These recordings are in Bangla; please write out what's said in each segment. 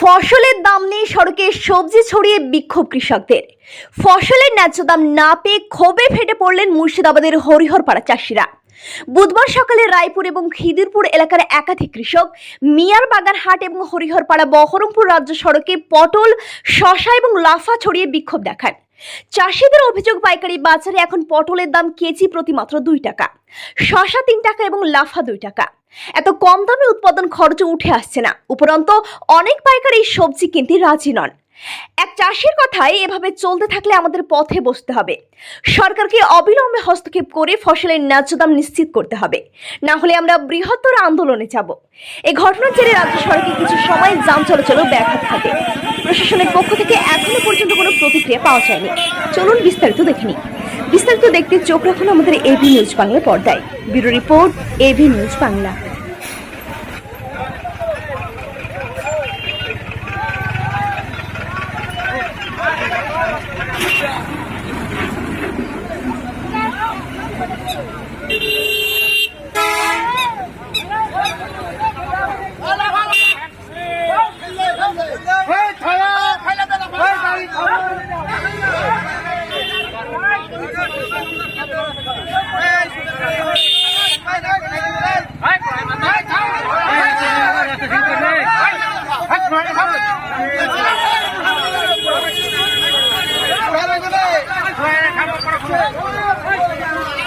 ফসলের দাম নেই সড়কে সবজি ছড়িয়ে বিক্ষোভ কৃষকদের। ফসলের ন্যায্য দাম না পেয়ে ক্ষোভে ফেটে পড়লেন মুর্শিদাবাদের হরিহরপাড়া চাষিরা। বুধবার সকালে রায়পুর এবং খিদিরপুর এলাকার একাধিক কৃষক মিয়ার বাগান হাট এবং হরিহরপাড়া বহরমপুর রাজ্য সড়কে পটল, শশা এবং লাফা ছড়িয়ে বিক্ষোভ দেখান। চাষিদের অভিযোগ, পাইকারি বাজারে এখন পটলের দাম কেজি প্রতি মাত্র দুই টাকা, শশা তিন টাকা এবং লাফা দুই টাকা। এত কম দামে উৎপাদন খরচ উঠে আসছে না। উপরন্ত অনেক পাইকারি এই সবজি কিনতে রাজি নন। এক চাষির কথায় এভাবে চলতে থাকলে আমাদের পথে বসতে হবে। সরকারকে অবিলম্বে হস্তক্ষেপ করে ফসলের ন্যায্য দাম নিশ্চিত করতে হবে। না হলে আমরা বৃহত্তর আন্দোলনে যাব। এই ঘটনার জেরে রাজ্য সড়কে কিছু সময় যান চলাচলও ব্যাঘাত ঘটে। প্রশাসনের পক্ষ থেকে এখনও পর্যন্ত কোনো প্রতিক্রিয়া পাওয়া যায়নি। চলুন বিস্তারিত দেখে নিই। বিস্তারিত দেখতে চোখ রাখুন আমাদের এবি নিউজ বাংলা পর্দায়। Bureau report AB news Bangla.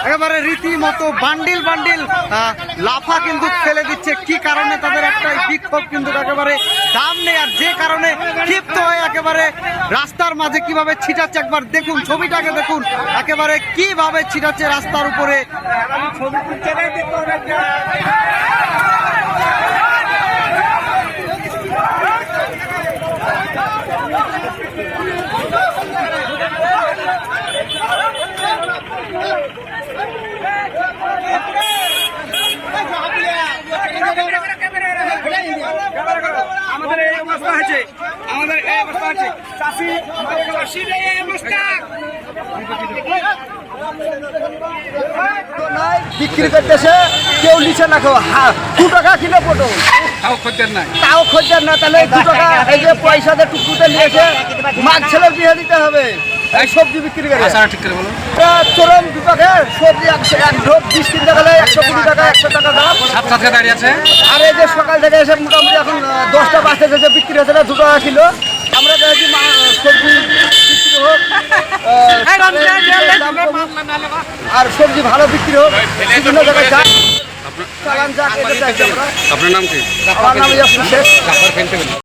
একেবারে রীতিমতো বান্ডিল বান্ডিল লাফা কিন্তু ফেলে দিচ্ছে। কি কারণে তাদের একটা বিক্ষোভ কিন্তু একেবারে দাম নেই, আর যে কারণে ক্ষিপ্ত হয়ে একেবারে রাস্তার মাঝে কীভাবে ছিটাচ্ছে একবার দেখুন, ছবিটাকে দেখুন, একেবারে কীভাবে ছিটাচ্ছে রাস্তার উপরে। আমাদের এই অবস্থা হয়েছে আমাদের এই অবস্থা আছে। চাষি চাষির এই অবস্থা। বিক্রি করতেছে কেউ নিচে না হা- দু টাকা কিলো পটল। তাও খদ্দের নাই। তাও খোঁজার না তাহলে দু টাকা। এই যে পয়সাতে টুকুতে নিয়েছে মাছ ছেলে বিয়ে দিতে হবে। এই সবজি বিক্রি করে। আচ্ছা ঠিক করে বলো চরম বিপাকে সবজি একশো এক ঢোক বিশ কিনতে গেলে একশো কুড়ি টাকা একশো টাকা দাম। সাত সাতকে দাঁড়িয়ে আছে। আর এই যে সকাল থেকে এসে মোটামুটি দশটা বাচ্চা যে বিক্রি হয়েছে না দু টাকা কিলো আমরা চাইছি মা- সবজি বিক্রি হোক আর সবজি ভালো বিক্রি হোক বিভিন্ন জায়গায় যাক। চালান যাক এটা চাইছি আমরা। আপনার নাম কি? আমার নাম শেখ।